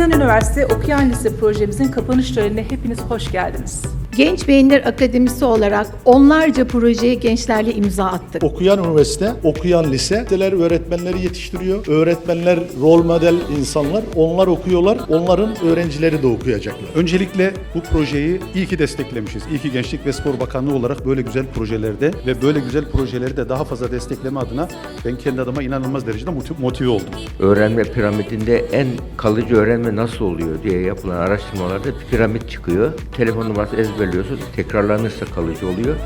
Üniversite Okuyan Lise projemizin kapanış törenine hepiniz hoş geldiniz. Genç Beyinler Akademisi olarak onlarca projeye gençlerle imza attık. Okuyan üniversite, okuyan lise, liseler öğretmenleri yetiştiriyor. Öğretmenler rol model insanlar. Onlar okuyorlar. Onların öğrencileri de okuyacaklar. Öncelikle bu projeyi iyi ki desteklemişiz. İyi ki Gençlik ve Spor Bakanlığı olarak böyle güzel projelerde ve böyle güzel projeleri de daha fazla destekleme adına ben kendi adıma inanılmaz derecede motiv- motive oldum. öğrenme piramidinde en kalıcı öğrenme nasıl oluyor diye yapılan araştırmalarda piramit çıkıyor. Telefon numarası ezberliyorsun, tekrarlanırsa kalıcı oluyor.